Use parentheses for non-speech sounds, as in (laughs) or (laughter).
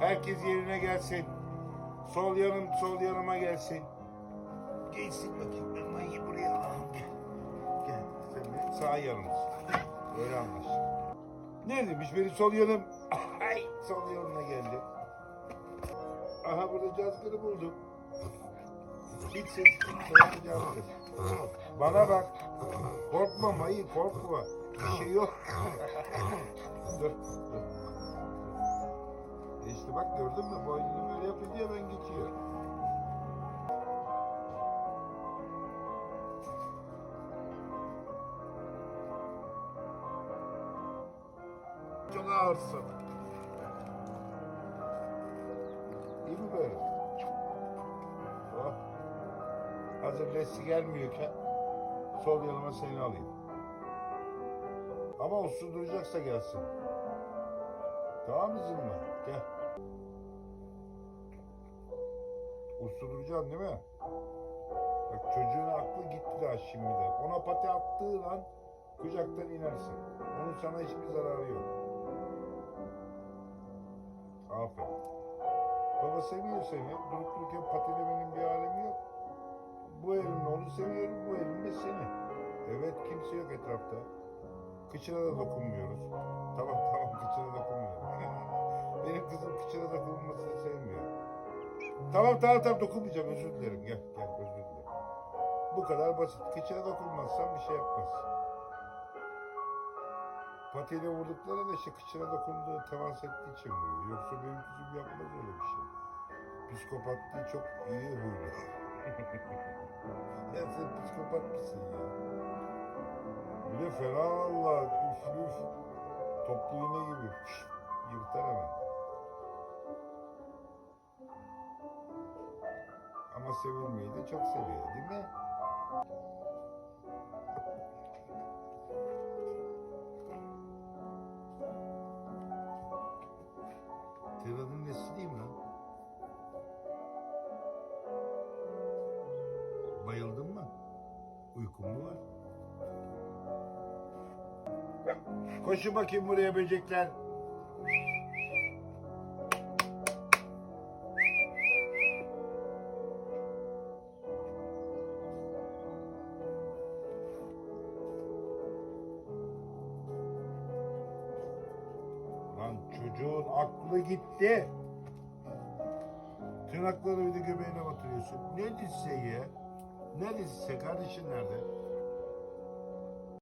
Herkes yerine gelsin. Sol yanım sol yanıma gelsin. Gelsin bakayım ben mayı buraya alayım. Gel. Gel. Sağ yanımsın. Öyle anlaştık. Neredeymiş benim sol yanım? (laughs) Ay sol yanına geldi. Aha burada cazgırı buldum. Hiç ses çıkmayan. Bana bak. Korkma mayı korkma. Bir şey yok. (laughs) dur dur. İşte bak gördün mü boynunu böyle yapınca hemen geçiyor. Çok ağırsın. İyi mi böyle? Oh. Hazır Leslie gelmiyorken sol yanıma seni alayım. Ama uslu duracaksa gelsin. Tamam mı Zilma? Gel. Uslu duracaksın değil mi? Bak çocuğun aklı gitti daha şimdiden. Ona pati attığın an kucaktan inersin. Onun sana hiçbir zararı yok. Aferin. Baba seviyor seni. Durup dururken patilemenin bir alemi yok. Bu elimle onu seviyorum, bu elimle seni. Evet kimse yok etrafta. Kıçına da dokunmuyoruz. Tamam Tamam tamam tamam dokunmayacağım özür dilerim. Gel gel özür dilerim. Bu kadar basit. Kıçına dokunmazsan bir şey yapmaz. Patiyle vurdukları da işte kıçına dokunduğu temas ettiği için vuruyor. Yoksa benim kızım yapmaz öyle bir şey. Psikopatlığı çok iyi huylu. ya sen psikopat mısın ya? Bir de fena valla. Üf üf. Toplu iğne gibi. Yırtar hemen. Ama sevilmeyi de çok seviyor değil mi? Tiran'ın nesi değil mi? Bayıldın mı? Uykun mu var? Koşun bakayım buraya böcekler. Çocuğun aklı gitti. Tırnakları bir de göbeğine batırıyorsun. Ne dizse ye. Ne dizse kardeşin nerede?